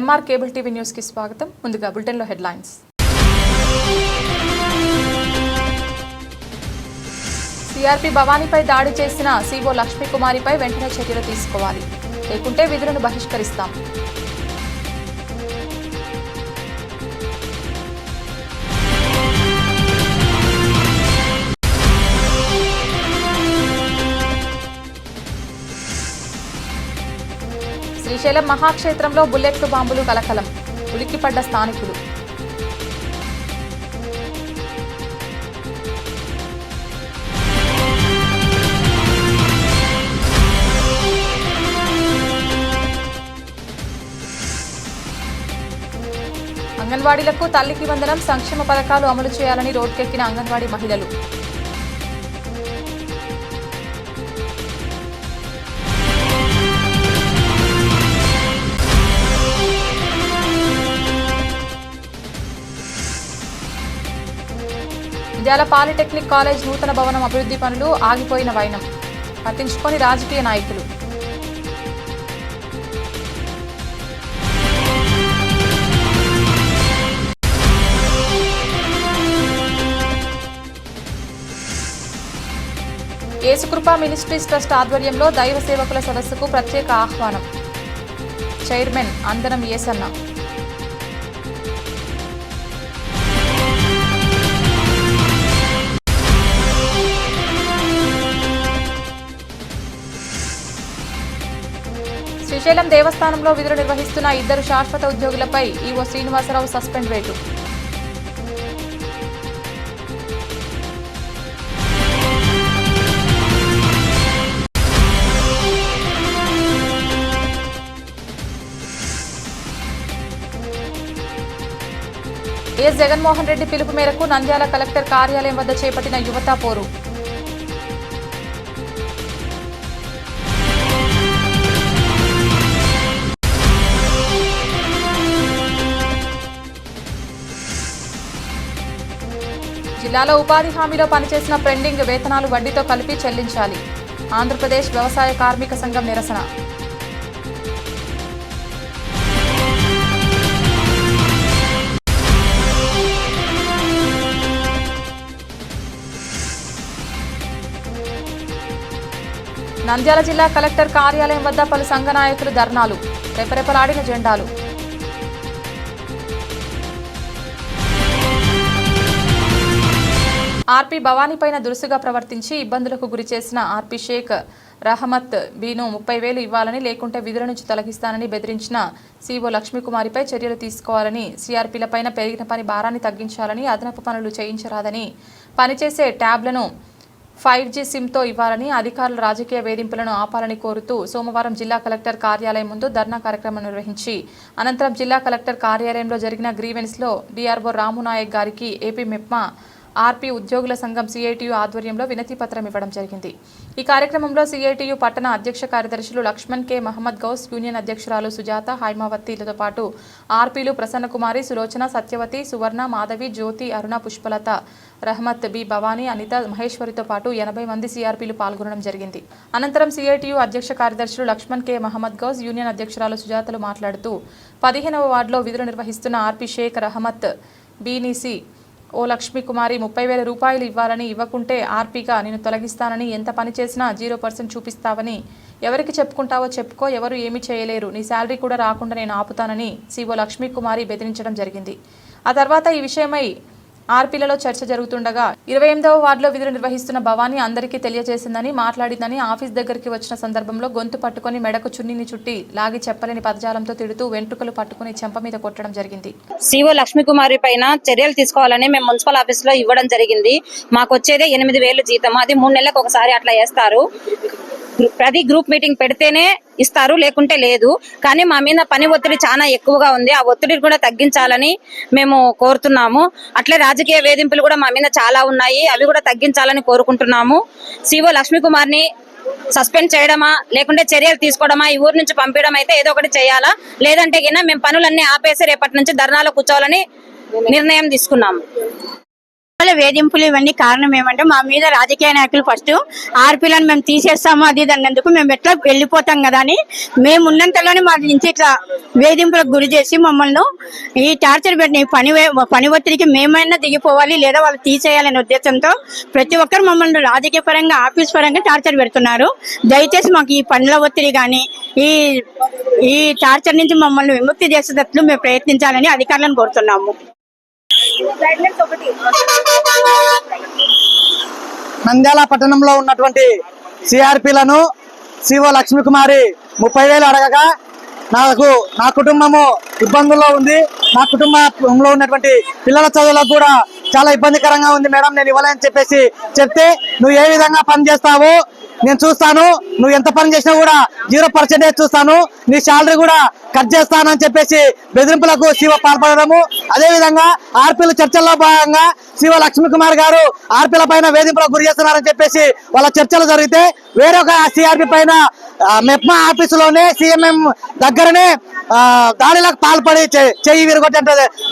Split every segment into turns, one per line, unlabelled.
MR cable TV న్యూస్కి స్వాగతం. ముందుగా బులెటిన్లో హెడ్లైన్స్. సిఆర్పి భవానీపై దాడి చేసిన సిఓ లక్ష్మీకుమారిపై వెంటనే చర్యలు తీసుకోవాలి. లేకుంటే విధులను బహిష్కరిస్తాం. శ్రీశైలం మహాక్షేత్రంలో బుల్లెట్లు బాంబులు కలకలం. ఉలిక్కిపడ్డ స్థానికులు. అంగన్వాడీలకు తల్లికి వందనం సంక్షేమ పథకాలు అమలు చేయాలని రోడ్కెక్కిన అంగన్వాడీ మహిళలు. విద్యాల పాలిటెక్నిక్ కాలేజ్ నూతన భవనం అభివృద్ధి పనులు ఆగిపోయిన వైనం. పట్టించుకొని రాజకీయ నాయకులు. యేసుకృప మినిస్ట్రీస్ ట్రస్ట్ ఆధ్వర్యంలో దైవ సేవకుల సదస్సుకు ప్రత్యేక ఆహ్వానం. చైర్మన్ అందనం ఏసన్న శ్రీశైలం దేవస్థానంలో విధులు నిర్వహిస్తున్న ఇద్దరు శాశ్వత ఉద్యోగులపై ఈవో శ్రీనివాసరావు సస్పెండ్ వేటు. ఎస్ జగన్మోహన్ రెడ్డి పిలుపు మేరకు నంద్యాల కలెక్టర్ కార్యాలయం వద్ద చేపట్టిన యువత పోరు. జిల్లాలో ఉపాధి హామీలో పనిచేసిన పెండింగ్ వేతనాలు వడ్డీతో కలిపి చెల్లించాలి. ఆంధ్రప్రదేశ్ వ్యవసాయ కార్మిక సంఘం నిరసన. నంద్యాల జిల్లా కలెక్టర్ కార్యాలయం వద్ద పలు సంఘ నాయకులు ధర్నాలు. రెపరెపలాడిన జెండాలు. ఆర్పీ భవానీ పైన దురుసుగా ప్రవర్తించి ఇబ్బందులకు గురి చేసిన ఆర్పీ షేక్ రహమత్ బీను ముప్పై వేలు ఇవ్వాలని లేకుంటే విధుల నుంచి తొలగిస్తానని బెదిరించిన సీఓ లక్ష్మీకుమారిపై చర్యలు తీసుకోవాలని సీఆర్పీలపైన పెరిగిన పని భారాన్ని తగ్గించాలని అదనపు పనులు చేయించరాదని పనిచేసే ట్యాబ్లను ఫైవ్ జీ సిమ్తో ఇవ్వాలని అధికారుల రాజకీయ వేధింపులను ఆపాలని కోరుతూ సోమవారం జిల్లా కలెక్టర్ కార్యాలయం ముందు ధర్నా కార్యక్రమం నిర్వహించి అనంతరం జిల్లా కలెక్టర్ కార్యాలయంలో జరిగిన గ్రీవెన్స్లో డిఆర్ఓ రామునాయక్ గారికి ఏపీ మెప్మా ఆర్పీ ఉద్యోగుల సంఘం సిఐటియు ఆధ్వర్యంలో వినతిపత్రం ఇవ్వడం జరిగింది. ఈ కార్యక్రమంలో సిఐటియు పట్టణ అధ్యక్ష కార్యదర్శులు లక్ష్మణ్ కె. మహమ్మద్ గౌస్ యూనియన్ అధ్యక్షురాలు సుజాత హైమావతిలతో పాటు ఆర్పీలు ప్రసన్నకుమారి సులోచన సత్యవతి సువర్ణ మాధవి జ్యోతి అరుణ పుష్పలత రహమత్ బి భవానీ అనిత మహేశ్వరితో పాటు ఎనభై మంది సిఆర్పీలు పాల్గొనడం జరిగింది. అనంతరం సిఐటియు అధ్యక్ష కార్యదర్శులు లక్ష్మణ్ కె. మహమ్మద్ గౌస్ యూనియన్ అధ్యక్షురాలు సుజాతలు మాట్లాడుతూ పదిహేనవ వార్డులో విధులు నిర్వహిస్తున్న ఆర్పీ షేక్ రహమత్ బీనీసీ ఓ లక్ష్మీ కుమారి ముప్పై వేల రూపాయలు ఇవ్వాలని ఇవ్వకుంటే ఆర్పీగా నేను తొలగిస్తానని ఎంత పని చేసినా జీరో పర్సెంట్ చూపిస్తావని. ఎవరికి చెప్పుకుంటావో చెప్పుకో ఎవరు ఏమీ చేయలేరు. నీ శాలరీ కూడా రాకుండా నేను ఆపుతానని సీఓ లక్ష్మీ కుమారి బెదిరించడం జరిగింది. ఆ తర్వాత ఈ విషయమై ఆర్పీలలో చర్చ జరుగుతుండగా ఇరవై ఎనిమిదవ వార్డులో విధులు నిర్వహిస్తున్న భవానీ అందరికీ తెలియజేసిందని మాట్లాడిందని ఆఫీస్ దగ్గరికి వచ్చిన సందర్భంలో గొంతు పట్టుకొని మెడకు చున్నీని చుట్టి లాగి చెప్పలేని పదజాలంతో తిడుతూ వెంట్రుకలు పట్టుకుని చెంప మీద కొట్టడం జరిగింది.
సిఓ లక్ష్మీకుమారి పైన చర్యలు తీసుకోవాలని మేము మున్సిపల్ ఆఫీస్లో ఇవ్వడం జరిగింది. మాకు వచ్చేదే ఎనిమిది వేలు జీతం. అది మూడు నెలలకు ఒకసారి అట్లా వేస్తారు ప్రతి గ్రూప్ మీటింగ్ పెడితేనే ఇస్తారు లేకుంటే లేదు. కానీ మా మీద పని ఒత్తిడి చాలా ఎక్కువగా ఉంది. ఆ ఒత్తిడిని కూడా తగ్గించాలని మేము కోరుతున్నాము. అట్లే రాజకీయ వేధింపులు కూడా మా మీద చాలా ఉన్నాయి. అవి కూడా తగ్గించాలని కోరుకుంటున్నాము. సిఓ లక్ష్మీకుమార్ని సస్పెండ్ చేయడమా లేకుంటే చర్యలు తీసుకోవడమా ఈ ఊరు నుంచి పంపించడం అయితే ఏదో ఒకటి చేయాలా? లేదంటే కింద మేము పనులన్నీ ఆపేసి రేపటి నుంచి ధర్నాలో కూర్చోవాలని నిర్ణయం తీసుకున్నాము.
వేధింపులు ఇవన్నీ కారణం ఏమంటే మా మీద రాజకీయ నాయకులు ఫస్ట్ ఆర్పీలను మేము తీసేస్తాము అది ఇది అన్నందుకు మేము ఎట్లా వెళ్ళిపోతాం కదా అని మేము ఉన్నంతలోనే మా నుంచి ఇట్లా వేధింపులకు గురి చేసి మమ్మల్ని ఈ టార్చర్ పెట్టిన ఈ పని పని ఒత్తిడికి మేమైనా దిగిపోవాలి లేదా వాళ్ళు తీసేయాలనే ఉద్దేశంతో ప్రతి ఒక్కరు మమ్మల్ని రాజకీయ పరంగా ఆఫీస్ పరంగా టార్చర్ పెడుతున్నారు. దయచేసి మాకు ఈ పనుల ఒత్తిడి కానీ ఈ ఈ టార్చర్ నుంచి మమ్మల్ని విముక్తి చేసేటట్లు మేము ప్రయత్నించాలని అధికారులను కోరుతున్నాము.
నంద్యాల పట్టణంలో ఉన్నటువంటి సిఆర్పిలను సిఓ లక్ష్మీకుమారి ముప్పై వేలు అడగగా నాకు నా కుటుంబము ఇబ్బందుల్లో ఉంది. నా కుటుంబంలో ఉన్నటువంటి పిల్లల చదువులకు కూడా చాలా ఇబ్బందికరంగా ఉంది మేడం నేను ఇవ్వలేని చెప్పేసి చెప్తే నువ్వు ఏ విధంగా పనిచేస్తావు నేను చూస్తాను. నువ్వు ఎంత పని చేసినా కూడా జీరో పర్సెంటేజ్ చూస్తాను. నీ శాలరీ కూడా కట్ చేస్తానని చెప్పేసి బెదిరింపులకు శివ పాల్పడము అదే విధంగా ఆర్పీల చర్చల్లో భాగంగా శివ లక్ష్మీకుమార్ గారు ఆర్పీల పైన వేధింపులకు గురి చేస్తున్నారని చెప్పేసి వాళ్ళ చర్చలు జరిగితే వేరొక సిఆర్పి పైన మెప్మా ఆఫీసులోనే సిఎంఎం దగ్గరనే దాడిలకు పాల్పడి చెయ్యి విరగొట్టే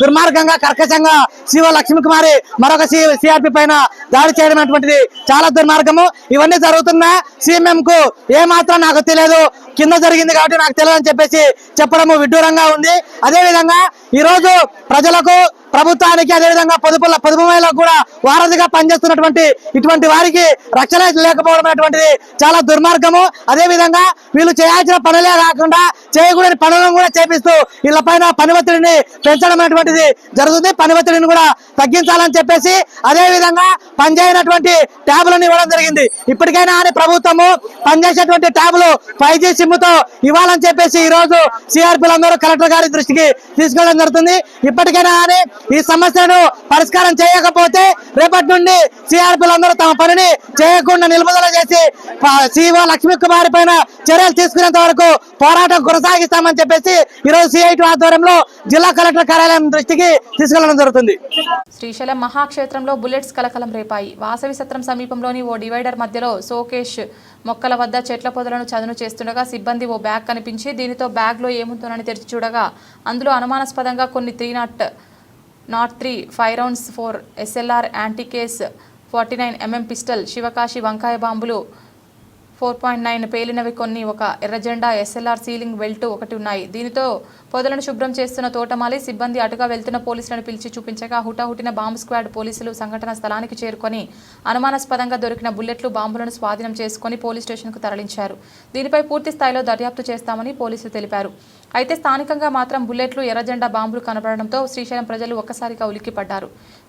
దుర్మార్గంగా కర్కశంగా శివ లక్ష్మీకుమారి మరొక సిఆర్పి పైన దాడి చేయడం అటువంటిది చాలా దుర్మార్గము. ఇవన్నీ జరుగుతున్నా సిఎంఎం కు ఏ మాత్రం నాకు తెలియదు. కింద జరిగింది కాబట్టి నాకు తెలియదు అని చెప్పేసి చెప్పడము విడ్డూరంగా ఉంది. అదే విధంగా ఈ రోజు ప్రజలకు ప్రభుత్వానికి అదేవిధంగా పొదుపుల పొదుపు మహిళలకు కూడా వారధిగా పనిచేస్తున్నటువంటి ఇటువంటి వారికి రక్షణ లేకపోవడం అనేటువంటిది చాలా దుర్మార్గము. అదేవిధంగా వీళ్ళు చేయాల్సిన పనులే కాకుండా చేయకూడని పనులను కూడా చేపిస్తూ వీళ్ళ పైన పని ఒత్తిడిని పెంచడం అనేటువంటిది జరుగుతుంది. పని ఒత్తిడిని కూడా తగ్గించాలని చెప్పేసి అదేవిధంగా పనిచేయనటువంటి ట్యాబులను ఇవ్వడం జరిగింది. ఇప్పటికైనా అని ప్రభుత్వము పనిచేసేటువంటి ట్యాబులు ఫైవ్ జీ సిమ్తో ఇవ్వాలని చెప్పేసి ఈరోజు సిఆర్పిలందరూ సిఆర్పీలందరూ కలెక్టర్ గారి దృష్టికి తీసుకెళ్ళడం జరుగుతుంది. ఇప్పటికైనా అని ఈ సమస్యను పరిష్కారం చేయకపోతే రేపటి నుండి సిఆర్పీలందరూ తమ పనిని చేయకుండా నిలుపుదల చేసి సిఓ లక్ష్మీ కుమార్ పైన చర్యలు తీసుకునేంత వరకు పోరాటం కొనసాగిస్తామని చెప్పేసి ఈరోజు సిఐటి ఆధ్వర్యంలో జిల్లా కలెక్టర్ కార్యాలయం దృష్టికి తీసుకెళ్ళడం జరుగుతుంది.
శ్రీశైలం మహాక్షేత్రంలో బుల్లెట్స్ కలకలం రేపాయి. వాసవి సత్రం సమీపంలోని ఓ డివైడర్ మధ్యలో సోకేష్ మొక్కల వద్ద చెట్ల పొదలను చదును చేస్తుండగా సిబ్బంది ఓ బ్యాగ్ కనిపించి దీనితో బ్యాగ్లో ఏముందోనని తెరిచి చూడగా అందులో అనుమానాస్పదంగా కొన్ని three not three five rounds four SLR యాంటీకేస్ forty nine MM pistol Sivakasi వంకాయ బాంబులు ఫోర్ పాయింట్ నైన్ పేలినవి కొన్ని ఒక ఎర్రజెండా ఎస్ఎల్ఆర్ సీలింగ్ బెల్ట్ ఒకటి ఉన్నాయి. దీనితో పొదలను శుభ్రం చేస్తున్న తోటమాలి సిబ్బంది అటుగా వెళ్తున్న పోలీసులను పిలిచి చూపించగా హుటాహుటిన బాంబు స్క్వాడ్ పోలీసులు సంఘటన స్థలానికి చేరుకొని అనుమానాస్పదంగా దొరికిన బుల్లెట్లు బాంబులను స్వాధీనం చేసుకొని పోలీస్ స్టేషన్కు తరలించారు. దీనిపై పూర్తి స్థాయిలో దర్యాప్తు చేస్తామని పోలీసులు తెలిపారు. అయితే స్థానికంగా మాత్రం బుల్లెట్లు ఎర్రజెండా బాంబులు కనబడడంతో శ్రీశైలం ప్రజలు ఒక్కసారిగా ఉలిక్కిపడ్డారు.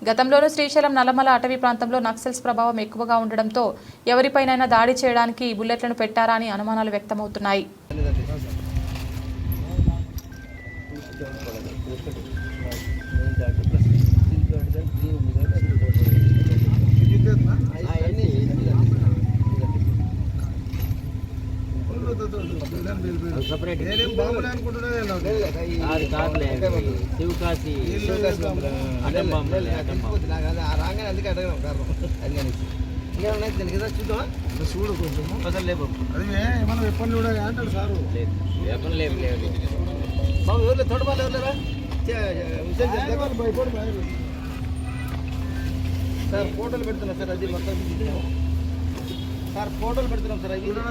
గతంలోనూ శ్రీశైలం నల్లమల అటవీ ప్రాంతంలో నక్సల్స్ ప్రభావం ఎక్కువగా ఉండడంతో ఎవరిపైనైనా దాడి చేయడానికి బుల్లెట్లను పెట్టారా అని అనుమానాలు వ్యక్తమవుతున్నాయి.
అది కాదులే అవి. శివకాశి అడ్డం బాంబులే అడ్డం బాంబు
చూడు కొంచెం
అసలు లేవు
అది మనం ఎప్పటి కూడా అంటాడు సారు
లేదు లేవు లేవు
బాబు ఎవరు తోట వాళ్ళు ఎవరులేరా
సార్ ఫోటోలు పెడుతున్నా సార్ అది మొత్తం సార్ ఫోటోలు పెడుతున్నాం సార్ అది
చూడు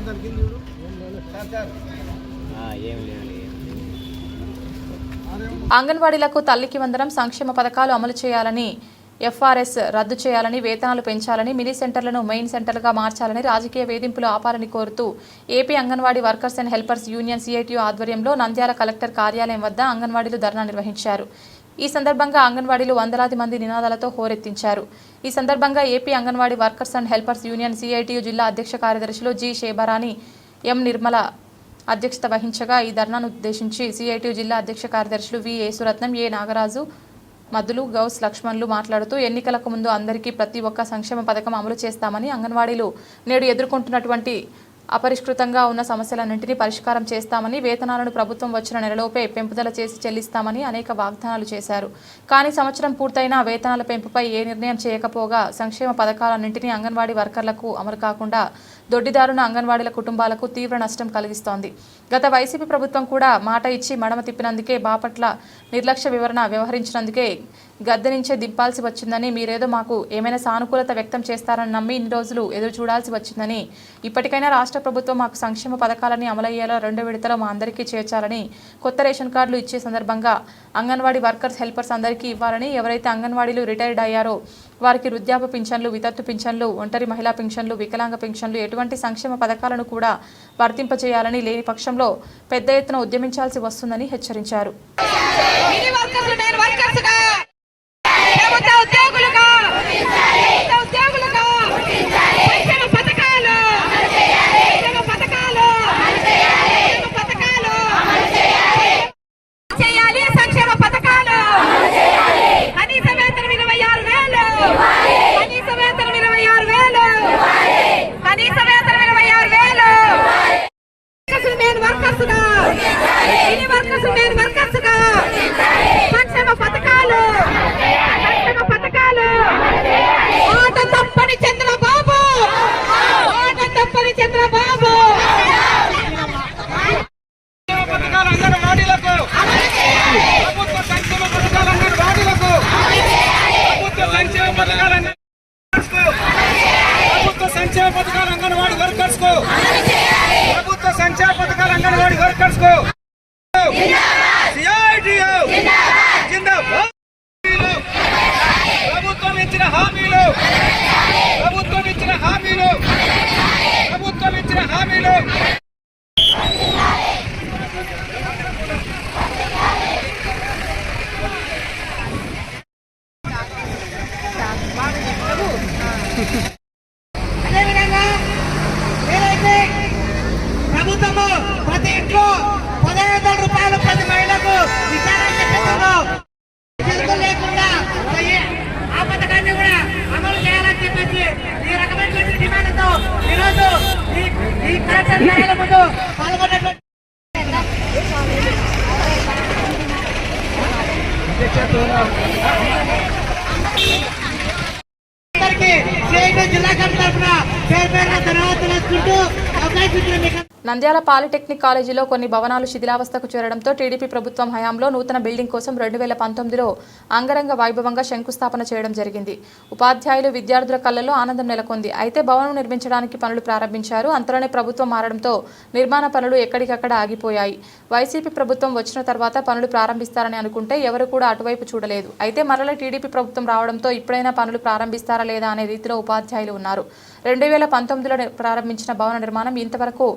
సార్ సార్ ఏం లేదు.
అంగన్వాడీలకు తల్లికి వందనం సంక్షేమ పథకాలు అమలు చేయాలని ఎఫ్ఆర్ఎస్ రద్దు చేయాలని వేతనాలు పెంచాలని మినీ సెంటర్లను మెయిన్ సెంటర్లుగా మార్చాలని రాజకీయ వేధింపులు ఆపాలని కోరుతూ AP Anganwadi workers and helpers union CITU ఆధ్వర్యంలో నంద్యాల కలెక్టర్ కార్యాలయం వద్ద అంగన్వాడీలు ధర్నా నిర్వహించారు. ఈ సందర్భంగా అంగన్వాడీలు వందలాది మంది నినాదాలతో హోరెత్తించారు. ఈ సందర్భంగా AP Anganwadi workers and helpers union CITU జిల్లా అధ్యక్ష కార్యదర్శులు జి షేబరాని ఎం నిర్మల అధ్యక్షత వహించగా ఈ ధర్నాను ఉద్దేశించి సిఐటి జిల్లా అధ్యక్ష కార్యదర్శులు వి యేసురత్నం ఏ నాగరాజు మధులు గౌస్ లక్ష్మణ్లు మాట్లాడుతూ ఎన్నికలకు ముందు అందరికీ ప్రతి ఒక్క సంక్షేమ పథకం అమలు చేస్తామని అంగన్వాడీలు నేడు ఎదుర్కొంటున్నటువంటి అపరిష్కృతంగా ఉన్న సమస్యలన్నింటినీ పరిష్కారం చేస్తామని వేతనాలను ప్రభుత్వం వచ్చిన నెలలోపే పెంపుదల చేసి చెల్లిస్తామని అనేక వాగ్దానాలు చేశారు. కానీ సంవత్సరం పూర్తయినా వేతనాల పెంపుపై ఏ నిర్ణయం చేయకపోగా సంక్షేమ పథకాలన్నింటినీ అంగన్వాడీ వర్కర్లకు అమలు కాకుండా దొడ్డిదారున అంగన్వాడీల కుటుంబాలకు తీవ్ర నష్టం కలిగిస్తోంది. గత వైసీపీ ప్రభుత్వం కూడా మాట ఇచ్చి మడమ తిప్పినందుకే బాపట్ల నిర్లక్ష్య వివరణ వ్యవహరించినందుకే గద్దె నుంచే దింపాల్సి వచ్చిందని మీరేదో మాకు ఏమైనా సానుకూలత వ్యక్తం చేస్తారని నమ్మి ఇన్ని రోజులు ఎదురు చూడాల్సి వచ్చిందని ఇప్పటికైనా రాష్ట్ర ప్రభుత్వం మాకు సంక్షేమ పథకాలని అమలయ్యేలా రెండు విడతలో మా అందరికీ చేర్చాలని కొత్త రేషన్ కార్డులు ఇచ్చే సందర్భంగా అంగన్వాడీ వర్కర్స్ హెల్పర్స్ అందరికీ ఇవ్వాలని ఎవరైతే అంగన్వాడీలు రిటైర్డ్ అయ్యారో వారికి వృద్ధాప్య పింఛన్లు వితత్తు పింఛన్లు ఒంటరి మహిళా పింఛన్లు వికలాంగ పింఛన్లు ఎటువంటి సంక్షేమ పథకాలను కూడా వర్తింపచేయాలని లేని పక్షంలో పెద్ద ఎత్తున ఉద్యమించాల్సి వస్తుందని హెచ్చరించారు. నంద్యాల పాలిటెక్నిక్ కాలేజీలో కొన్ని భవనాలు శిథిలావస్థకు చేరడంతో టీడీపీ ప్రభుత్వం హయాంలో నూతన బిల్డింగ్ కోసం రెండు వేల పంతొమ్మిదిలో అంగరంగ వైభవంగా శంకుస్థాపన చేయడం జరిగింది. ఉపాధ్యాయులు విద్యార్థుల కళ్ళలో ఆనందం నెలకొంది. అయితే భవనం నిర్మించడానికి పనులు ప్రారంభించారు. అంతలోనే ప్రభుత్వం మారడంతో నిర్మాణ పనులు ఎక్కడికక్కడ ఆగిపోయాయి. వైసీపీ ప్రభుత్వం వచ్చిన తర్వాత పనులు ప్రారంభిస్తారని అనుకుంటే ఎవరు కూడా అటువైపు చూడలేదు. అయితే మరల టీడీపీ ప్రభుత్వం రావడంతో ఇప్పుడైనా పనులు ప్రారంభిస్తారా లేదా అనే రీతిలో ఉపాధ్యాయులు ఉన్నారు. రెండు వేల పంతొమ్మిదిలో ప్రారంభించిన భవన నిర్మాణం ఇంతవరకు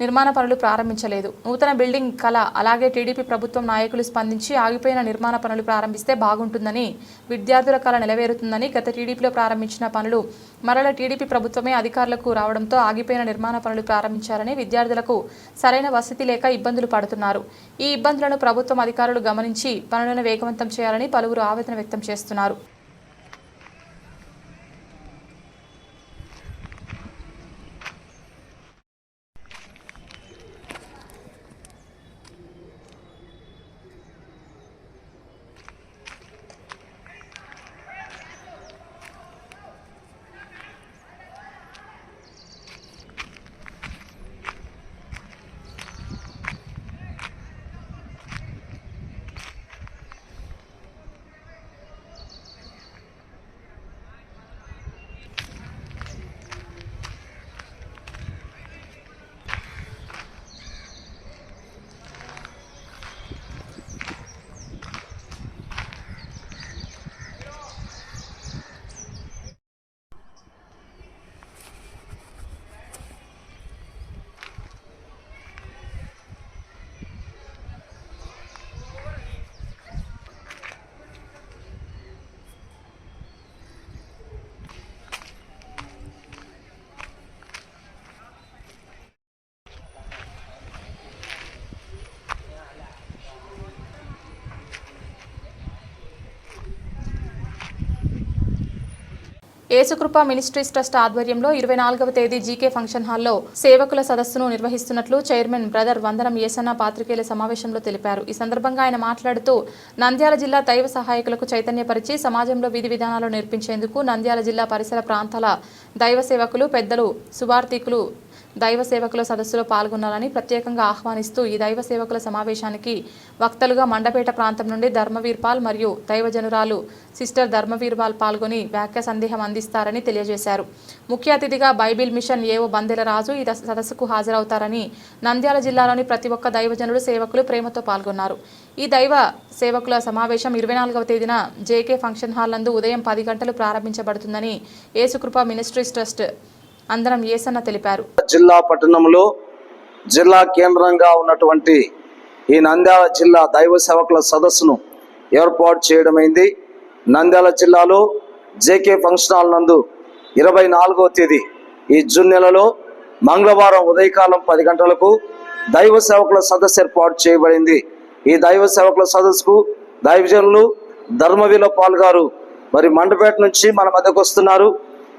నిర్మాణ పనులు ప్రారంభించలేదు. నూతన బిల్డింగ్ కళ అలాగే టీడీపీ ప్రభుత్వం నాయకులు స్పందించి ఆగిపోయిన నిర్మాణ పనులు ప్రారంభిస్తే బాగుంటుందని విద్యార్థుల కళ నెరవేరుతుందని గత టీడీపీలో ప్రారంభించిన పనులు మరల టీడీపీ ప్రభుత్వమే అధికారులకు రావడంతో ఆగిపోయిన నిర్మాణ పనులు ప్రారంభించారని విద్యార్థులకు సరైన వసతి లేక ఇబ్బందులు పడుతున్నారు. ఈ ఇబ్బందులను ప్రభుత్వం అధికారులు గమనించి పనులను వేగవంతం చేయాలని పలువురు ఆవేదన వ్యక్తం చేస్తున్నారు. ఏసుకృప మినిస్ట్రీస్ ట్రస్ట్ ఆధ్వర్యంలో ఇరవై నాలుగవ తేదీ జీకే ఫంక్షన్ హాల్లో సేవకుల సదస్సును నిర్వహిస్తున్నట్లు చైర్మన్ బ్రదర్ వందనం ఏసన్న పాత్రికేయుల సమావేశంలో తెలిపారు. ఈ సందర్భంగా ఆయన మాట్లాడుతూ నంద్యాల జిల్లా దైవ సహాయకులకు చైతన్యపరిచి సమాజంలో విధి విధానాలు నేర్పించేందుకు నంద్యాల జిల్లా పరిసర ప్రాంతాల దైవ సేవకులు పెద్దలు సువార్థికులు దైవ సేవకుల సదస్సులో పాల్గొనాలని ప్రత్యేకంగా ఆహ్వానిస్తూ ఈ దైవ సేవకుల సమావేశానికి వక్తలుగా మండపేట ప్రాంతం నుండి ధర్మవీర్పాల్ మరియు దైవజనురాలు సిస్టర్ ధర్మవీర్పాల్ పాల్గొని వ్యాఖ్య సందేహం అందిస్తారని తెలియజేశారు. ముఖ్య అతిథిగా బైబిల్ మిషన్ ఏవో బందెల రాజు ఈ సదస్సుకు హాజరవుతారని నంద్యాల జిల్లాలోని ప్రతి ఒక్క దైవజనుడు సేవకులు ప్రేమతో పాల్గొన్నారు. ఈ దైవ సేవకుల సమావేశం ఇరవై నాలుగవ తేదీన జేకే ఫంక్షన్ హాల్ నందు ఉదయం పది గంటలు ప్రారంభించబడుతుందని యేసుకృప మినిస్ట్రీస్ ట్రస్ట్ అందరం ఏసన్న తెలిపారు.
జిల్లా పట్టణంలో జిల్లా కేంద్రంగా ఉన్నటువంటి ఈ నంద్యాల జిల్లా దైవ సేవకుల సదస్సును ఏర్పాటు చేయడమైంది. నంద్యాల జిల్లాలో జేకే ఫంక్షన్ హాల్ నందు ఇరవై నాలుగో తేదీ ఈ జూన్ నెలలో మంగళవారం ఉదయకాలం పది గంటలకు దైవ సేవకుల సదస్సు ఏర్పాటు చేయబడింది. ఈ దైవ సేవకుల సదస్సుకు దైవజనులు ధర్మవీల పాల్ గారు మరి మండపేట నుంచి మన మధ్యకు వస్తున్నారు.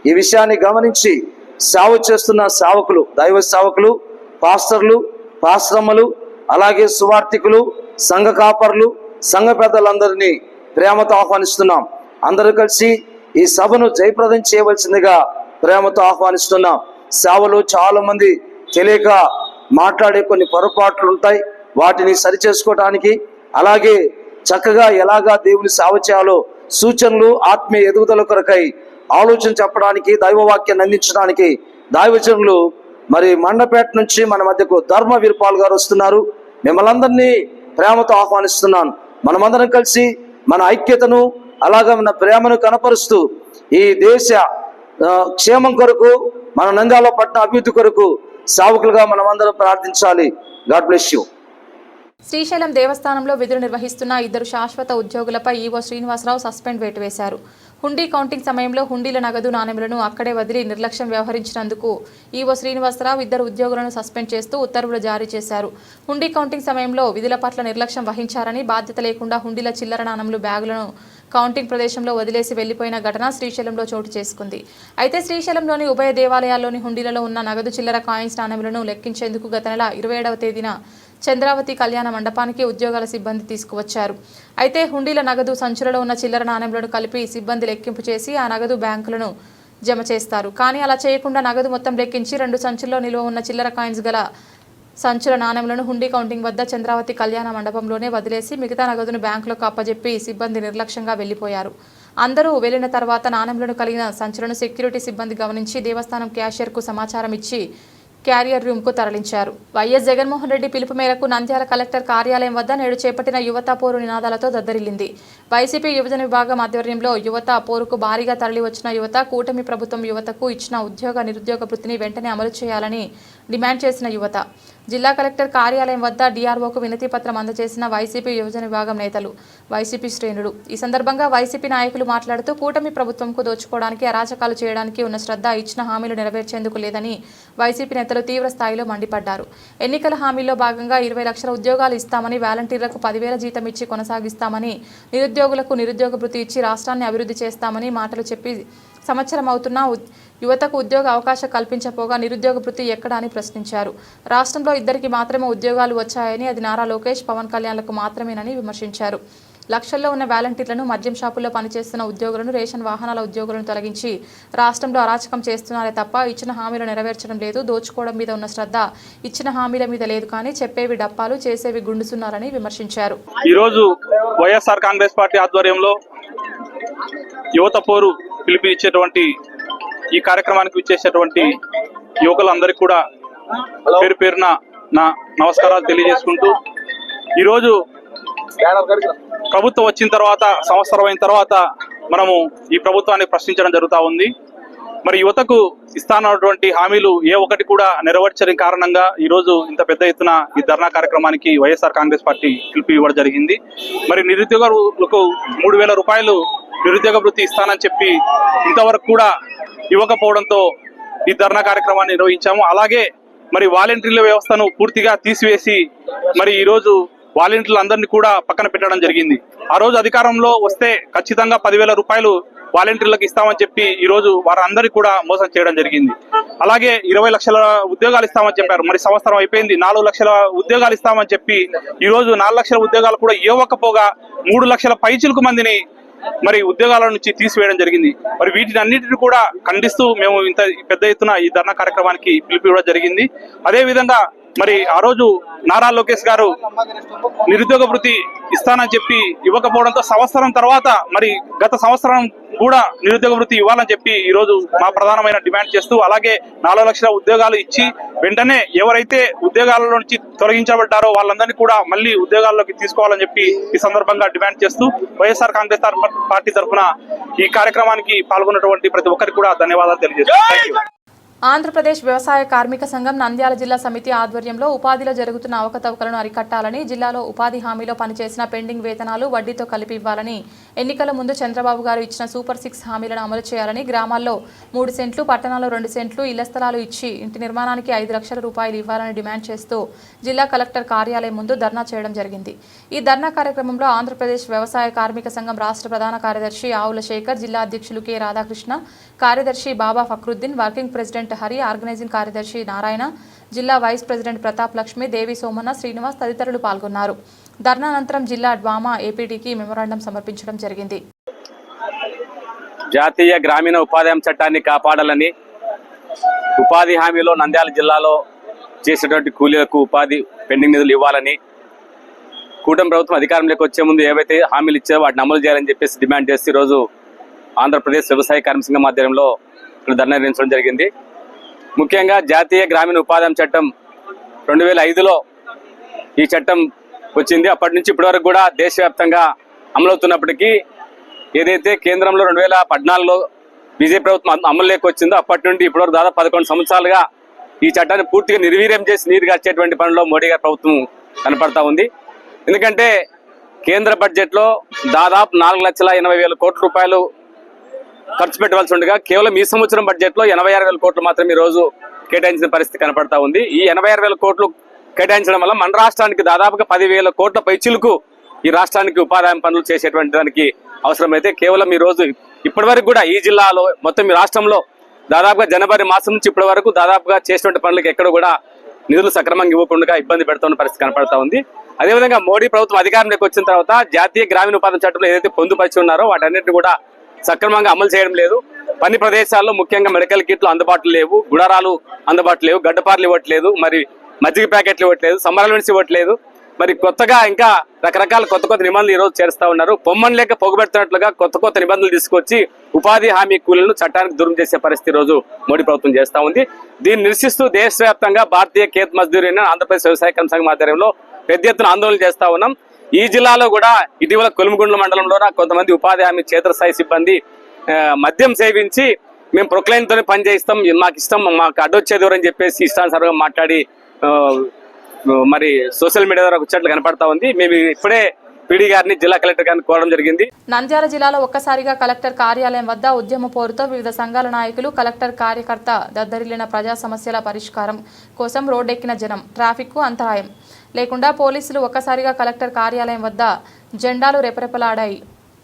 ఈ విషయాన్ని గమనించి సేవ చేస్తున్న సేవకులు దైవ సేవకులు పాస్టర్లు పాశ్రమలు అలాగే సువార్థికులు సంఘ కాపర్లు సంఘ పెద్దలందరినీ ప్రేమతో ఆహ్వానిస్తున్నాం. అందరూ కలిసి ఈ సభను జయప్రదం చేయవలసిందిగా ప్రేమతో ఆహ్వానిస్తున్నాం. సేవలు చాలా మంది తెలియక మాట్లాడే కొన్ని పొరపాట్లు ఉంటాయి. వాటిని సరిచేసుకోవడానికి అలాగే చక్కగా ఎలాగా దేవుని సేవ చేయాలో సూచనలు ఆత్మీయ ఎదుగుదల కొరకై ఆలోచన చెప్పడానికి దైవవాక్యాన్ని అందించడానికి దైవజనులు మరి మండపేట నుంచి మన మధ్యకు ధర్మ వీరపాల్ గారు వస్తున్నారు. మిమ్మల్ని ప్రేమతో ఆహ్వానిస్తున్నాను. మనమందరం కలిసి మన ఐక్యతను అలాగే మన ప్రేమను కనపరుస్తూ ఈ దేశ క్షేమం కొరకు మన నంద్యాల పట్టణ అభివృద్ధి కొరకు సావుకులుగా మనమందరం ప్రార్థించాలి. God bless you.
శ్రీశైలం దేవస్థానంలో విధులు నిర్వహిస్తున్న ఇద్దరు శాశ్వత ఉద్యోగులపై ఈవో శ్రీనివాసరావు సస్పెండ్ వేటు వేశారు. హుండీ కౌంటింగ్ సమయంలో హుండీల నగదు నాణెములను అక్కడే వదిలి నిర్లక్ష్యం వ్యవహరించినందుకు ఈవో శ్రీనివాసరావు ఇద్దరు ఉద్యోగులను సస్పెండ్ చేస్తూ ఉత్తర్వులు జారీ చేశారు. హుండీ కౌంటింగ్ సమయంలో విధుల పట్ల నిర్లక్ష్యం వహించారని బాధ్యత లేకుండా హుండీల చిల్లర నాణములు బ్యాగులను కౌంటింగ్ ప్రదేశంలో వదిలేసి వెళ్ళిపోయిన ఘటన శ్రీశైలంలో చోటు చేసుకుంది. అయితే శ్రీశైలంలోని ఉభయ దేవాలయాల్లోని హుండీలలో ఉన్న నగదు చిల్లర కాయిన్స్ నాణెములను లెక్కించేందుకు గత నెల ఇరవై ఏడవ తేదీన చంద్రావతి కళ్యాణ మండపానికి ఉద్యోగాల సిబ్బంది తీసుకువచ్చారు. అయితే హుండీల నగదు సంచులలో ఉన్న చిల్లర నాణెములను కలిపి సిబ్బంది లెక్కింపు చేసి ఆ నగదు బ్యాంకులను జమ చేస్తారు. కానీ అలా చేయకుండా నగదు మొత్తం లెక్కించి రెండు సంచుల్లో నిల్వ ఉన్న చిల్లర కాయిన్స్ గల సంచుల నాణెములను హుండీ కౌంటింగ్ వద్ద చంద్రావతి కళ్యాణ మండపంలోనే వదిలేసి మిగతా నగదును బ్యాంకులకు అప్పజెప్పి సిబ్బంది నిర్లక్ష్యంగా వెళ్ళిపోయారు అందరూ వెళ్ళిన తర్వాత నాణెములను కలిగిన సంచులను సెక్యూరిటీ సిబ్బంది గమనించి దేవస్థానం క్యాషియర్కు సమాచారం ఇచ్చి క్యారియర్ రూమ్కు తరలించారు. వైఎస్ జగన్మోహన్ రెడ్డి పిలుపు మేరకు నంద్యాల కలెక్టర్ కార్యాలయం వద్ద నేడు చేపట్టిన యువత పోరు నినాదాలతో దద్దరిల్లింది. వైసీపీ యువజన విభాగం ఆధ్వర్యంలో యువత పోరుకు భారీగా తరలివచ్చిన యువత కూటమి ప్రభుత్వం యువతకు ఇచ్చిన ఉద్యోగ నిరుద్యోగ వృత్తిని వెంటనే అమలు చేయాలని డిమాండ్ చేసిన యువత. జిల్లా కలెక్టర్ కార్యాలయం వద్ద డిఆర్ఓకు వినతి పత్రం అందజేసిన వైసీపీ యువజన విభాగం నేతలు వైసీపీ శ్రేణులు. ఈ సందర్భంగా వైసీపీ నాయకులు మాట్లాడుతూ కూటమి ప్రభుత్వంకు దోచుకోవడానికి అరాచకాలు చేయడానికి ఉన్న శ్రద్ధ ఇచ్చిన హామీలు నెరవేర్చేందుకు లేదని వైసీపీ నేతలు తీవ్ర స్థాయిలో మండిపడ్డారు. ఎన్నికల హామీల్లో భాగంగా ఇరవై లక్షల ఉద్యోగాలు ఇస్తామని వాలంటీర్లకు పదివేల జీతం ఇచ్చి కొనసాగిస్తామని నిరుద్యోగులకు నిరుద్యోగ భృతి ఇచ్చి రాష్ట్రాన్ని అభివృద్ధి చేస్తామని మాటలు చెప్పి సంవత్సరం అవుతున్నా యువతకు ఉద్యోగ అవకాశం కల్పించపోగా నిరుద్యోగ భృతి ఎక్కడా అని ప్రశ్నించారు. రాష్ట్రంలో ఇద్దరికి మాత్రమే ఉద్యోగాలు వచ్చాయని అది నారా లోకేష్ పవన్ కళ్యాణ్లకు మాత్రమేనని విమర్శించారు. లక్షల్లో ఉన్న వాలంటీర్లను మద్యం షాపుల్లో పనిచేస్తున్న ఉద్యోగులను రేషన్ వాహనాల ఉద్యోగులను తొలగించి రాష్ట్రంలో అరాచకం చేస్తున్నారే తప్ప ఇచ్చిన హామీలు నెరవేర్చడం లేదు. దోచుకోవడం మీద ఉన్న శ్రద్ధ ఇచ్చిన హామీల మీద లేదు కానీ చెప్పేవి డప్పాలు చేసేవి గుండుసున్నారని విమర్శించారు.
ఈరోజు వైఎస్ఆర్ కాంగ్రెస్ పార్టీ ఆధ్వర్యంలో యువత పోరు పిలుపునిచ్చేటువంటి ఈ కార్యక్రమానికి విచ్చేసేటువంటి యువకులందరికీ కూడా పేరు పేరున నా నమస్కారాలు తెలియజేసుకుంటూ ఈరోజు ప్రభుత్వం వచ్చిన తర్వాత సంవత్సరం అయిన తర్వాత మనము ఈ ప్రభుత్వాన్ని ప్రశ్నించడం జరుగుతూ ఉంది. మరి యువతకు ఇస్తానటువంటి హామీలు ఏ ఒక్కటి కూడా నెరవేర్చని కారణంగా ఈరోజు ఇంత పెద్ద ఎత్తున ఈ ధర్నా కార్యక్రమానికి వైఎస్ఆర్ కాంగ్రెస్ పార్టీ పిలుపు ఇవ్వడం జరిగింది. మరి నిరుద్యోగులకు మూడు వేల రూపాయలు నిరుద్యోగ వృత్తి ఇస్తానని చెప్పి ఇంతవరకు కూడా ఇవ్వకపోవడంతో ఈ ధర్నా కార్యక్రమాన్ని నిర్వహించాము. అలాగే మరి వాలంటీర్ల వ్యవస్థను పూర్తిగా తీసివేసి మరి ఈరోజు వాలంటీర్లు అందరినీ కూడా పక్కన పెట్టడం జరిగింది. ఆ రోజు అధికారంలో వస్తే ఖచ్చితంగా పదివేల రూపాయలు వాలంటీర్లకు ఇస్తామని చెప్పి ఈ రోజు వారందరికీ కూడా మోసం చేయడం జరిగింది. అలాగే ఇరవై లక్షల ఉద్యోగాలు ఇస్తామని చెప్పారు. మరి సంవత్సరం అయిపోయింది. నాలుగు లక్షల ఉద్యోగాలు ఇస్తామని చెప్పి ఈ రోజు నాలుగు లక్షల ఉద్యోగాలు కూడా ఇవ్వకపోగా మూడు లక్షల పైచిలకు మందిని మరి ఉద్యోగాల నుంచి తీసివేయడం జరిగింది. మరి వీటిని అన్నిటిని కూడా ఖండిస్తూ మేము ఇంత పెద్ద ఎత్తున ఈ ధర్నా కార్యక్రమానికి పిలిపి జరిగింది. అదే విధంగా మరి ఆ రోజు నారా లోకేష్ గారు నిరుద్యోగ వృత్తి ఇస్తానని చెప్పి ఇవ్వకపోవడంతో సంవత్సరం తర్వాత మరి గత సంవత్సరం కూడా నిరుద్యోగ వృత్తి ఇవ్వాలని చెప్పి ఈ రోజు మా ప్రధానమైన డిమాండ్ చేస్తూ అలాగే నాలుగు లక్షల ఉద్యోగాలు ఇచ్చి వెంటనే ఎవరైతే ఉద్యోగాల నుంచి తొలగించబడ్డారో వాళ్ళందరినీ కూడా మళ్ళీ ఉద్యోగాల్లోకి తీసుకోవాలని చెప్పి ఈ సందర్భంగా డిమాండ్ చేస్తూ వైఎస్ఆర్ కాంగ్రెస్ పార్టీ తరఫున ఈ కార్యక్రమానికి పాల్గొన్నటువంటి ప్రతి ఒక్కరికి కూడా ధన్యవాదాలు తెలియజేస్తాను
ఆంధ్రప్రదేశ్ వ్యవసాయ కార్మిక సంఘం నంద్యాల జిల్లా సమితి ఆధ్వర్యంలో ఉపాధిలో జరుగుతున్న అవకతవకలను అరికట్టాలని జిల్లాలో ఉపాధి హామీలో పనిచేసిన పెండింగ్ వేతనాలు వడ్డీతో కలిపి ఇవ్వాలని ఎన్నికల ముందు చంద్రబాబు గారు ఇచ్చిన సూపర్ సిక్స్ హామీలను అమలు చేయాలని గ్రామాల్లో మూడు సెంట్లు పట్టణాల్లో రెండు సెంట్లు ఇళ్ళ స్థలాలు ఇచ్చి ఇంటి నిర్మాణానికి ఐదు లక్షల రూపాయలు ఇవ్వాలని డిమాండ్ చేస్తూ జిల్లా కలెక్టర్ కార్యాలయం ముందు ధర్నా చేయడం జరిగింది. ఈ ధర్నా కార్యక్రమంలో ఆంధ్రప్రదేశ్ వ్యవసాయ కార్మిక సంఘం రాష్ట్ర ప్రధాన కార్యదర్శి ఆవుల శేఖర్ జిల్లా అధ్యక్షులు కె. రాధాకృష్ణ కార్యదర్శి Baba Fakruddin working president Hari organising కార్యదర్శి నారాయణ జిల్లా వైస్ ప్రెసిడెంట్ ప్రతాప్ లక్ష్మి దేవి సోమన్న శ్రీనివాస్ తదితరులు పాల్గొన్నారు. ధర్నానంతరం జిల్లా డ్వామా ఏపీడీకి మెమోరాండం సమర్పించడం జరిగింది.
జాతీయ గ్రామీణ ఉపాధి హామీ చట్టాన్ని కాపాడాలని ఉపాధి హామీలో నంద్యాల జిల్లాలో చేసేటువంటి కూలీలకు ఉపాధి పెండింగ్ నిధులు ఇవ్వాలని కూటమి ప్రభుత్వం అధికారంలోకి వచ్చే ముందు ఏవైతే హామీలు ఇచ్చారో వాటిని అమలు చేయాలని చెప్పేసి డిమాండ్ చేసి ఈరోజు ఆంధ్రప్రదేశ్ వ్యవసాయ కార్మిక సంఘం ఆధ్వర్యంలో ఇక్కడ ధర్నా నిర్వహించడం జరిగింది. ముఖ్యంగా జాతీయ గ్రామీణ ఉపాధి చట్టం రెండు వేల ఐదులో ఈ చట్టం వచ్చింది. అప్పటి నుంచి ఇప్పటి వరకు కూడా దేశవ్యాప్తంగా అమలవుతున్నప్పటికీ ఏదైతే కేంద్రంలో రెండు వేల పద్నాలుగులో బీజేపీ ప్రభుత్వం అమలులోకి వచ్చిందో అప్పటి నుండి ఇప్పటివరకు దాదాపు పదకొండు సంవత్సరాలుగా ఈ చట్టాన్ని పూర్తిగా నిర్వీర్యం చేసి నీరుగా గార్చేటువంటి పనిలో మోడీ గారి ప్రభుత్వం కనపడతా ఉంది. ఎందుకంటే కేంద్ర బడ్జెట్లో దాదాపు నాలుగు లక్షల ఎనభై వేల కోట్ల రూపాయలు ఖర్చు పెట్టవలసి ఉండగా కేవలం ఈ సంవత్సరం బడ్జెట్లో ఎనభై ఆరు వేల కోట్లు మాత్రమే ఈరోజు రోజు కేటాయించిన పరిస్థితి కనపడతా ఉంది. ఈ ఎనభై ఆరు వేల కోట్లు కేటాయించడం వల్ల మన రాష్ట్రానికి దాదాపుగా పదివేల కోట్ల పైచిలకు ఈ రాష్ట్రానికి ఉపాధి పనులు చేసేటువంటి దానికి అవసరమైతే కేవలం ఈ రోజు ఇప్పటి వరకు కూడా ఈ జిల్లాలో మొత్తం ఈ రాష్ట్రంలో దాదాపుగా జనవరి మాసం నుంచి ఇప్పటి వరకు దాదాపుగా చేసినటువంటి పనులకు ఎక్కడ కూడా నిధులు సక్రమంగా ఇవ్వకుండా ఇబ్బంది పెడుతున్న పరిస్థితి కనపడతా ఉంది. అదేవిధంగా మోడీ ప్రభుత్వం అధికారంలోకి వచ్చిన తర్వాత జాతీయ గ్రామీణ ఉపాధి చట్టంలో ఏదైతే పొందుపరిచి ఉన్నారో వాటన్నిటిని కూడా సక్రమంగా అమలు చేయడం లేదు. పని ప్రదేశాల్లో ముఖ్యంగా మెడికల్ కిట్లు అందుబాటులో లేవు గుడారాలు అందుబాటులో లేవు గడ్డపార్లు ఇవ్వట్లేదు. మరి మజ్జిగ ప్యాకెట్లు ఇవ్వట్లేదు సమ్మర్ అలవెన్స్ ఇవ్వట్లేదు. మరి కొత్తగా ఇంకా రకరకాల కొత్త కొత్త నిబంధనలు ఈరోజు చేరుస్తా ఉన్నారు. పొమ్మని లేక పొగబెడుతున్నట్లుగా కొత్త కొత్త నిబంధనలు తీసుకొచ్చి ఉపాధి హామీ కూలీలను చట్టానికి దూరం చేసే పరిస్థితి రోజు మోడీ ప్రభుత్వం చేస్తా ఉంది. దీన్ని నిరసిస్తూ దేశవ్యాప్తంగా భారతీయ కేత్ మజ్దూర్ యూనియన్ ఆంధ్రప్రదేశ్ వ్యవసాయ కర్మ సంఘం ఆధ్వర్యంలో పెద్ద ఎత్తున ఆందోళన చేస్తా ఉన్నాం. ఈ జిల్లాలో కూడా ఇటీవల కొలుముగుండ్ల మండలంలో కొంతమంది ఉపాధి హామీ క్షేత్రస్థాయి సిబ్బంది మద్యం సేవించి మేము ప్రొక్లైన్తోనే పని మాకు ఇష్టం మాకు అడ్డొచ్చేది ఎవరని చెప్పేసి ఇష్టానుసారంగా మాట్లాడి మరి సోషల్ మీడియా ద్వారా వచ్చేట్లు కనపడతా ఉంది. మేము ఇప్పుడే పీడీ గారిని జిల్లా కలెక్టర్ గారిని కోరడం జరిగింది.
నంద్యాల జిల్లాలో ఒక్కసారిగా కలెక్టర్ కార్యాలయం వద్ద ఉద్యమ పోరుతో వివిధ సంఘాల నాయకులు కలెక్టర్ కార్యకర్త దద్దరిల్లిన ప్రజా సమస్యల పరిష్కారం కోసం రోడ్డెక్కిన జనం ట్రాఫిక్కు అంతరాయం. లేకుండా పోలీసులు ఒక్కసారిగా కలెక్టర్ కార్యాలయం వద్ద జెండాలు రెపరెపలాడాయి.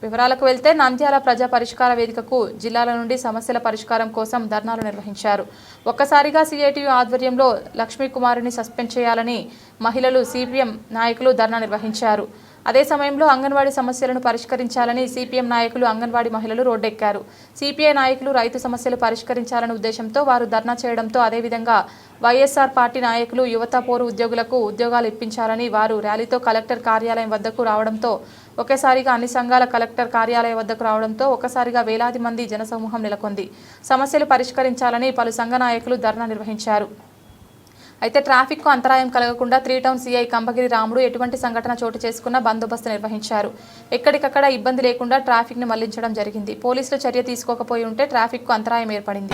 వివరాలకు వెళ్తే నంద్యాల ప్రజా పరిష్కార వేదికకు జిల్లాల నుండి సమస్యల పరిష్కారం కోసం ధర్నాలు నిర్వహించారు. ఒక్కసారిగా సిఐటియు ఆధ్వర్యంలో లక్ష్మీకుమారిని సస్పెండ్ చేయాలని మహిళలు సిపిఎం నాయకులు ధర్నా నిర్వహించారు. అదే సమయంలో అంగన్వాడీ సమస్యలను పరిష్కరించాలని సిపిఎం నాయకులు అంగన్వాడీ మహిళలు రోడ్డెక్కారు. సిపిఐ నాయకులు రైతు సమస్యలు పరిష్కరించాలనే ఉద్దేశంతో వారు ధర్నా చేయడంతో అదేవిధంగా వైఎస్ఆర్ పార్టీ నాయకులు యువత పోరు ఉద్యోగులకు ఉద్యోగాలు ఇప్పించాలని వారు ర్యాలీతో కలెక్టర్ కార్యాలయం వద్దకు రావడంతో ఒకేసారిగా అన్ని సంఘాల కలెక్టర్ కార్యాలయ వద్దకు రావడంతో ఒక్కసారిగా వేలాది మంది జనసమూహం నెలకొంది. సమస్యలు పరిష్కరించాలని పలు సంఘ నాయకులు ధర్నా నిర్వహించారు. అయితే ట్రాఫిక్కు అంతరాయం కలగకుండా త్రీ టౌన్ సీఐ కంబగిరి రాముడు ఎటువంటి సంఘటన చోటు చేసుకున్న బందోబస్తు నిర్వహించారు. ఎక్కడికక్కడ ఇబ్బంది లేకుండా ట్రాఫిక్ను మళ్ళించడం జరిగింది. పోలీసులు చర్య తీసుకోకపోయి ఉంటే ట్రాఫిక్కు అంతరాయం ఏర్పడింది.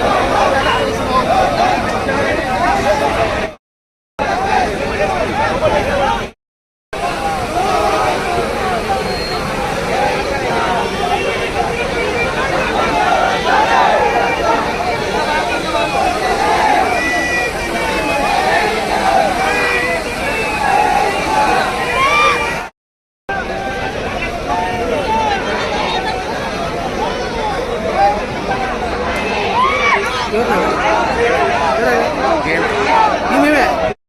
有点，有，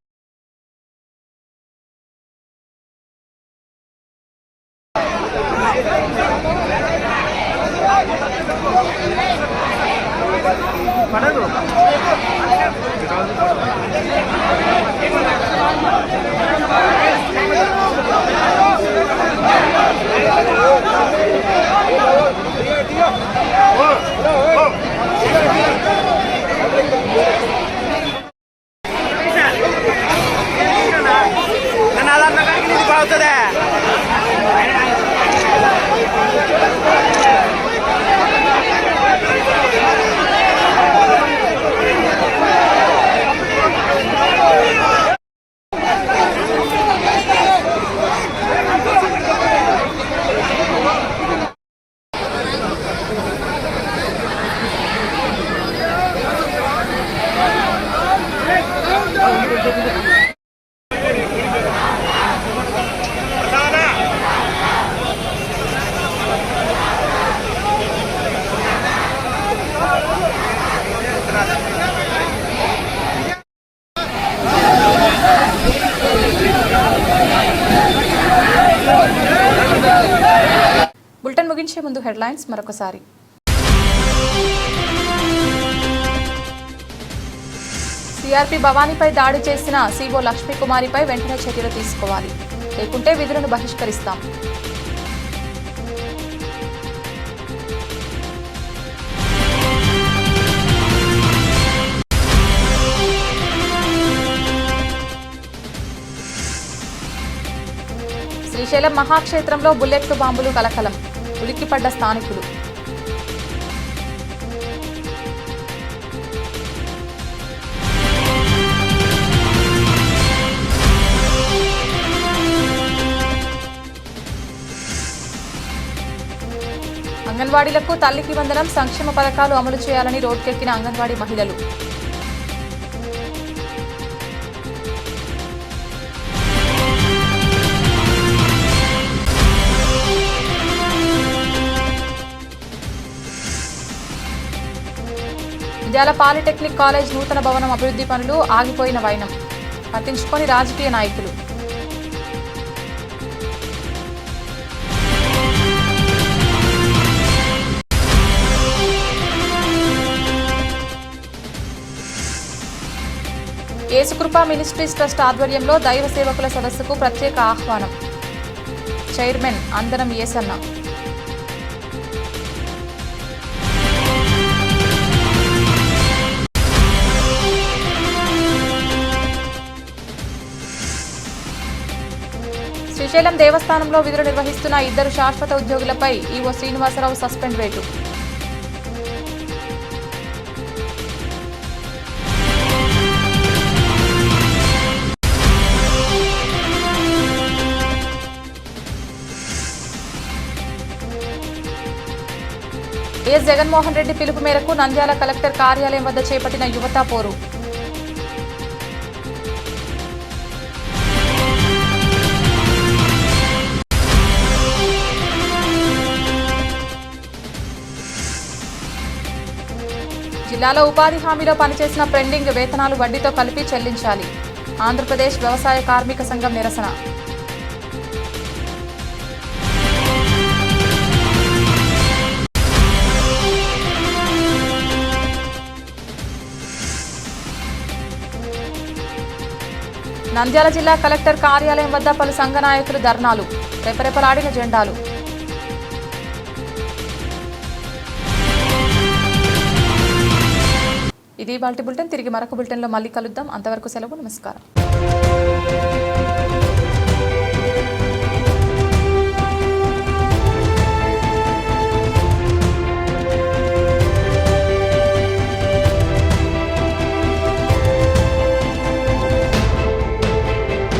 హెడ్లైన్స్ మరొకసారి. సిఆర్పి భవానీపై దాడి చేసిన సీఓ లక్ష్మీకుమారిపై వెంటనే చర్యలు తీసుకోవాలి. లేకుంటే విధులను బహిష్కరిస్తాం. శ్రీశైలం మహాక్షేత్రంలో బుల్లెట్లు బాంబులు కలకలం. ఉలిక్కిపడ్డ స్థానికులు అంగన్వాడీలకు తల్లికి వందనం సంక్షేమ పథకాలు అమలు చేయాలని రోడ్కెక్కిన అంగన్వాడీ మహిళలు. విద్యాల పాలిటెక్నిక్ కాలేజ్ నూతన భవనం అభివృద్ధి పనులు ఆగిపోయిన వైనం. పట్టించుకొని రాజకీయ నాయకులు. యేసుకృప మినిస్ట్రీస్ ట్రస్ట్ ఆధ్వర్యంలో దైవ సేవకుల సదస్సుకు ప్రత్యేక ఆహ్వానం. చైర్మన్ అందనం ఏసన్నా శ్రీశైలం దేవస్థానంలో విధులు నిర్వహిస్తున్న ఇద్దరు శాశ్వత ఉద్యోగులపై ఈవో శ్రీనివాసరావు సస్పెండ్ వేటు ఎస్ జగన్మోహన్ రెడ్డి పిలుపు మేరకు నంద్యాల కలెక్టర్ కార్యాలయం వద్ద చేపట్టిన యువతా పోరు. జిల్లాలో ఉపాధి హామీలో పనిచేసిన పెండింగ్ వేతనాలు వడ్డీతో కలిపి చెల్లించాలి. ఆంధ్రప్రదేశ్ వ్యవసాయ కార్మిక సంఘం నిరసన. నంద్యాల జిల్లా కలెక్టర్ కార్యాలయం వద్ద పలు సంఘ నాయకులు ధర్నాలు. రెపరెపలాడిన జెండాలు. ఇది బాల్టీ బులెటిన్. తిరిగి మరొక బులెటిన్లో మళ్ళీ కలుద్దాం. అంతవరకు సెలవు నమస్కారం.